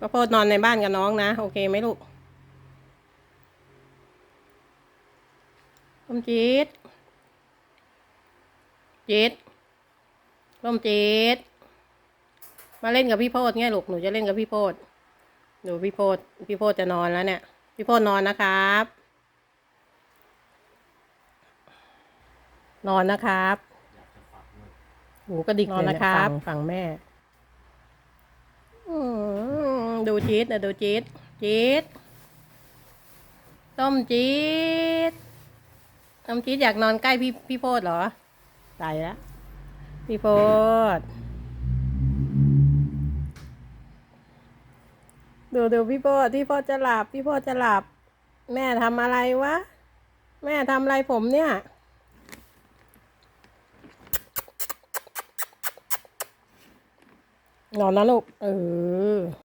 ก็โพดนอนในบ้านกับน้องนะ โอเคไหมลูกส้มจี๊ดจี๊ดส้มจี๊ดมาเล่นกับพี่โพดไงลูกหนูจะเล่นกับพี่โพดหนูพี่โพดพี่โพดจะนอนแล้วเนี่ย พี่โพดนอนนะครับ นอนนะครับหูกระดิกนอนนะครับ ฝั่งแม่อืม ดูจี๊ดนะดูจี๊ดจี๊ดต้มจี๊ดต้มจี๊ดอยากนอนใกล้พี่พี่โพดเหรอตายแล้วพี่โพดดูดูพี่โพดพี่โพดจะหลับ พี่โพดจะหลับ แม่ทำอะไรวะ แม่ทำอะไรผมเนี่ยนอนนะลูกเออ